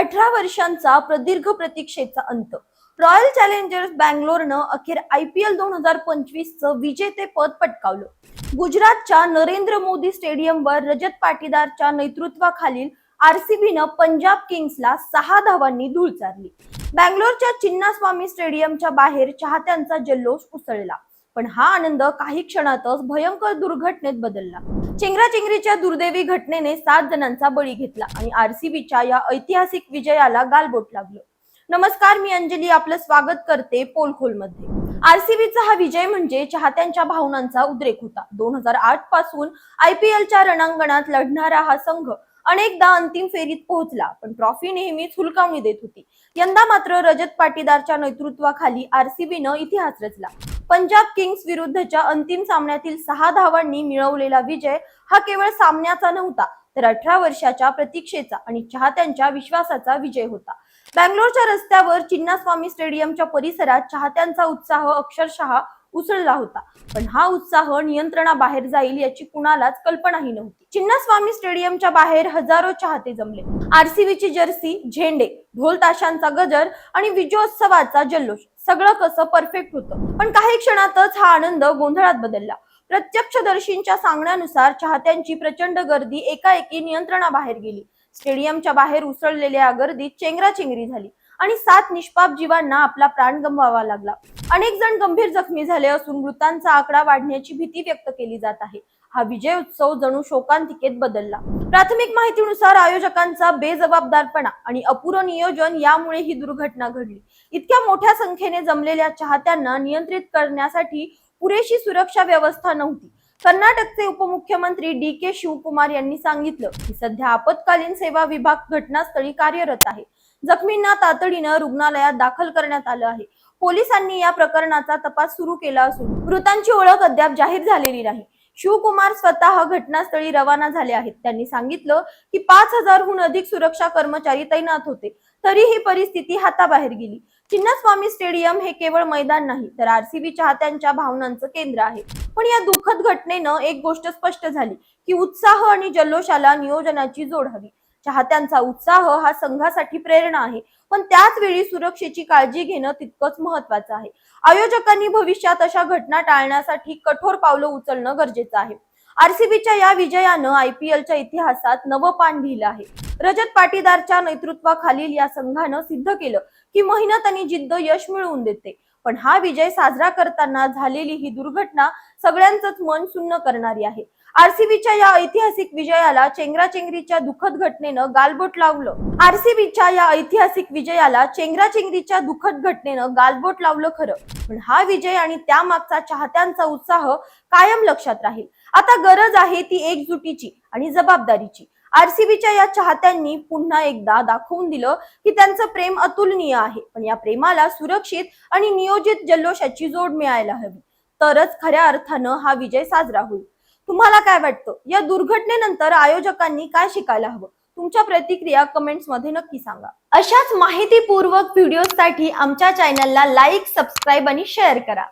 अठरा वर्षांचा प्रदीर्घ प्रतीक्षेचा अंत. रॉयल चॅलेंजर्स बँगलोरनं अखेर आय पी एल दोन हजार पंचवीस च विजेतेपद पटकावलं. गुजरातच्या नरेंद्र मोदी स्टेडियमवर रजत पाटीदारच्या नेतृत्वाखालील आरसीबीनं पंजाब किंग्सला सहा धावांनी धूळ चारली. बँगलोरच्या चिन्नास्वामी स्टेडियमच्या बाहेर चाहत्यांचा जल्लोष उसळला. पण हा आनंद काही क्षणातच भयंकर दुर्घटनेत बदलला. चेंगराचेंगरीच्या दुर्दैवी घटनेने सात जणांचा बळी घेतला आणि आरसीबीच्या या ऐतिहासिक विजयाला गालबोट लागलं नमस्कार मी अंजली. आपलं स्वागत करते पोलखोलमध्ये. आरसीबीचा हा विजय म्हणजे चाहत्यांच्या भावनांचा उद्रेक होता. दोन हजार आठपासून आय पी एलच्या रणांगणात लढणारा हा संघ अनेकदा अंतिम फेरीत पोहोचला पण ट्रॉफी नेहमीच हुलकावणी देत होती. यंदा मात्र रजत पाटीदारच्या नेतृत्वाखाली आरसीबीनं इतिहास रचला. पंजाब किंग्स विरुद्धच्या अंतिम सामन्यातील सहा धावांनी मिळवलेला विजय हा केवळ सामन्याचा नव्हता तर अठरा वर्षाच्या प्रतीक्षेचा आणि चाहत्यांच्या विश्वासाचा विजय होता. बँगलोरच्या रस्त्यावर चिन्नास्वामी स्टेडियमच्या परिसरात चाहत्यांचा उत्साह अक्षरशः उसळला होता पण हा उत्साह नियंत्रणाबाहेर जाईल याची कुणालाच कल्पनाही नव्हती. चिन्नास्वामी स्टेडियमच्या बाहेर हजारो चाहते जमले. आरसीबीची जर्सी झेंडे ढोल ताशांचा गजर आणि विजयोत्सवाचा जल्लोष. सगळं कसं परफेक्ट होतं. पण काही क्षणातच हा आनंद गोंधळात बदलला. प्रत्यक्षदर्शींच्या सांगण्यानुसार चाहत्यांची प्रचंड गर्दी एकाएकी नियंत्रणाबाहेर गेली. स्टेडियमच्या बाहेर उसळलेल्या गर्दीत चेंगराचेंगरी झाली आणि सात निष्पाप जीवांना आपला प्राण गमवावा लागला. अनेक जण गंभीर जखमी झाले असून मृतांचा आकडा वाढण्याची भीती व्यक्त केली जात आहे. हा विजय उत्सव जणू शोकांतिकेत बदलला. प्राथमिक माहितीनुसार आयोजकांचा बेजबाबदारपणा आणि अपुरं नियोजन यामुळे ही दुर्घटना घडली. इतक्या मोठ्या संख्येने जमलेल्या चाहत्यांना नियंत्रित करण्यासाठी पुरेशी सुरक्षा व्यवस्था नव्हती. कर्नाटकचे उपमुख्यमंत्री डी के शिवकुमार यांनी सांगितलं की सध्या आपत्कालीन सेवा विभाग घटनास्थळी कार्यरत आहे. जखमींना तातडीनं रुग्णालयात दाखल करण्यात आलं आहे. पोलिसांनी या प्रकरणाचा तपास सुरू केला असून मृतांची ओळख अद्याप जाहीर झालेली नाही. शिवकुमार स्वतः घटनास्थळी रवाना झाले आहेत. त्यांनी सांगितलं की पाच हजारहून अधिक सुरक्षा कर्मचारी तैनात होते. तरी ही परिस्थिती हाताबाहेर गेली. चिन्नस्वामी स्टेडियम हे केवळ मैदान नाही तर आरसीबी चाहत्यांच्या भावनांचं केंद्र आहे. पण या दुःखद घटनेनं एक गोष्ट स्पष्ट झाली की उत्साह आणि जल्लोषाला नियोजनाची जोड हवी. चाहत्यांचा उत्साह हा संघासाठी प्रेरणा आहे. पण त्याच वेळी सुरक्षेची काळजी घेणं तितकंच महत्वाचं आहे. आयोजकांनी भविष्यात अशा घटना टाळण्यासाठी कठोर पावलं उचलणं गरजेचं आहे. आरसीबीच्या या विजयानं आयपीएलच्या इतिहासात नवं पान लिहिलं आहे. रजत पाटीदारच्या नेतृत्वाखालील या संघानं सिद्ध केलं की मेहनत आणि जिद्द यश मिळवून देते. पण हा विजय साजरा करताना झालेली ही दुर्घटना सगळ्यांचंच मन सुन्न करणारी आहे. आरसीबीच्या या ऐतिहासिक विजयाला चेंगराचेंगरीच्या दुःखद घटनेनं गालबोट लावलं. आरसीबीच्या या ऐतिहासिक विजयाला चेंगराचेंगरीच्या दुःखद घटनेनं गालबोट लावलं खरं. पण हा विजय आणि त्यामागचा चाहत्यांचा उत्साह कायम लक्षात राहील. आता गरज आहे ती एकजुटीची आणि जबाबदारीची. आरसीबीच्या या चाहत्यांनी पुन्हा एकदा दाखवून दिलं की त्यांचं प्रेम अतुलनीय आहे. पण या प्रेमाला सुरक्षित आणि नियोजित जल्लोषाची जोड मिळायला हवी. तरच खऱ्या अर्थानं हा विजय साजरा होईल. तुम्हाला काय वाटतं? या दुर्घटनेनंतर आयोजकांनी काय शिकायला हवं? तुमच्या प्रतिक्रिया कमेंट्समध्ये नक्की सांगा. अशाच माहितीपूर्वक व्हिडिओसाठी आमच्या चॅनलला लाईक सबस्क्राईब आणि शेअर करा.